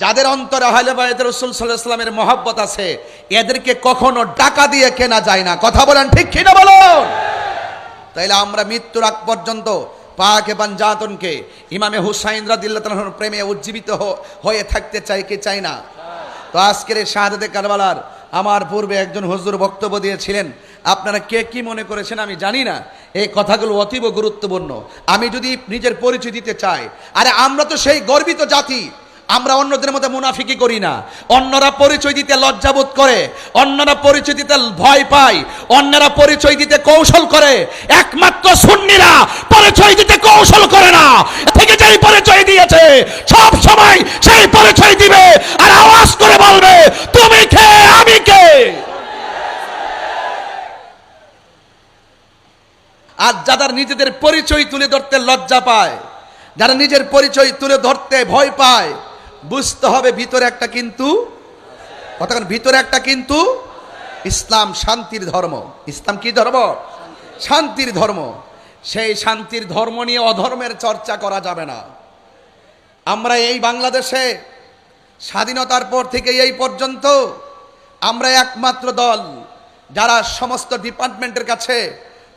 যাদের অন্তরে হলে বাইতে রসুল সাল্লাহ সাল্লামের মহব্বত আছে, এদেরকে কখনো টাকা দিয়ে কেনা যায় না। কথা বলেন ঠিক কিনা বলো তাইলে আমরা মৃত্যুর আগ পর্যন্ত পাকে পাঞ্জাতনকে ইমামে হুসাইন রাদিল্লাহ তাআলার প্রেমে উজ্জীবিত হয়ে থাকতে চাই কি চাই না? তো আজকের এই শাহাদতে কারবালার আমার পূর্বে একজন হুজুর বক্তব্য দিয়েছিলেন, আপনারা কে কি মনে করেছেন আমি জানি না, এই কথাগুলো অতীব গুরুত্বপূর্ণ। আমি যদি নিজের পরিচয় দিতে চাই, আরে আমরা তো সেই গর্বিত জাতি আমরা অন্যদের মধ্যে মুনাফিকি করি না। অন্যরা পরিচয় দিতে লজ্জাবোধ করে, অন্যরা পরিচয় দিতে ভয় পায়, অন্যরা পরিচয় দিতে কৌশল করে। একমাত্র সুন্নিরা পরিচয় দিতে কৌশল করে না। থেকে যেই পরিচয় দিয়েছে, সব সময় সেই পরিচয় দিবে আর আওয়াজ করে বলবে, তুমি কে? আমি কে? আর যাদের নিজেদের পরিচয় তুলে ধরতে লজ্জা পায়, যারা নিজের পরিচয় তুলে ধরতে ভয় পায় বুঝতে হবে ভিতরে একটা কিন্তু, কতক্ষণ? ভিতরে একটা কিন্তু ইসলাম শান্তির ধর্ম। ইসলাম কি ধর্ম? শান্তির ধর্ম। সেই শান্তির ধর্ম নিয়ে অধর্মের চর্চা করা যাবে না। আমরা এই বাংলাদেশে স্বাধীনতার পর থেকে এই পর্যন্ত আমরা একমাত্র দল যারা সমস্ত ডিপার্টমেন্টের কাছে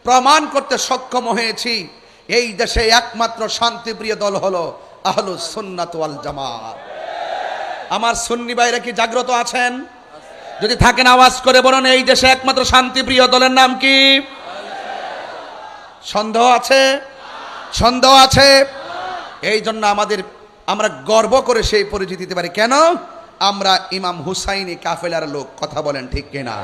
প্রমাণ করতে সক্ষম হয়েছি, এই দেশে একমাত্র শান্তিপ্রিয় দল হলো আহলু সুন্নাত ওয়াল জামাত। আমার সুন্নি ভাইরা কি জাগ্রত আছেন? যদি থাকেন আওয়াজ করে বলুন, এই দেশে একমাত্র শান্তিপ্রিয় দলের নাম কি? সন্দেহ আছে? সন্দেহ আছে? এই জন্য আমাদের, আমরা গর্ব করে সেই পরিচিতি দিতে পারি। কেন? আমরা ইমাম হুসাইনি কাফেলার লোক, কথা বলেন ঠিক কিনা?